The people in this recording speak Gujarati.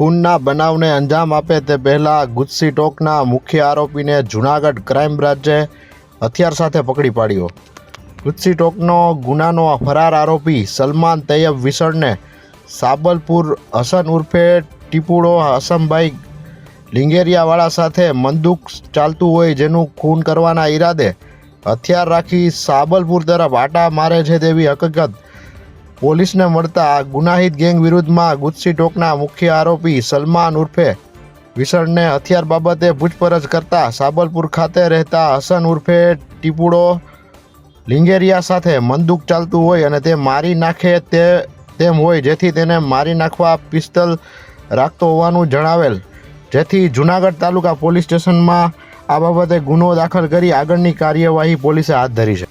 ખૂનના બનાવને અંજામ આપે તે પહેલાં ગુજસી ટોકના મુખ્ય આરોપીને જૂનાગઢ ક્રાઇમ બ્રાન્ચે હથિયાર સાથે પકડી પાડ્યો. ગુજસી ટોકનો ગુનાનો ફરાર આરોપી સલમાન તૈયબ વિસળને સાબલપુર હસન ઉર્ફે ટીપુડો હસમભાઈ લિંગેરિયાવાળા સાથે મંદુક ચાલતું હોય જેનું ખૂન કરવાના ઈરાદે હથિયાર રાખી સાબલપુર તરફ આટા મારે છે તેવી હકીકત પોલીસને મળતા ગુનાહિત ગેંગ વિરુદ્ધમાં ગુજસી ટોકના મુખ્ય આરોપી સલમાન ઉર્ફે વિસળને હથિયાર બાબતે પૂછપરછ કરતા સાબલપુર ખાતે રહેતા હસન ઉર્ફે ટીપુડો લિંગેરિયા સાથે મંદુક ચાલતું હોય અને તે મારી નાખે તે તેમ હોય, જેથી તેને મારી નાખવા પિસ્તલ રાખતો હોવાનું જણાવેલ. જેથી જુનાગઢ તાલુકા પોલીસ સ્ટેશનમાં આ બાબતે ગુનો દાખલ કરી આગળની કાર્યવાહી પોલીસે હાથ ધરી છે.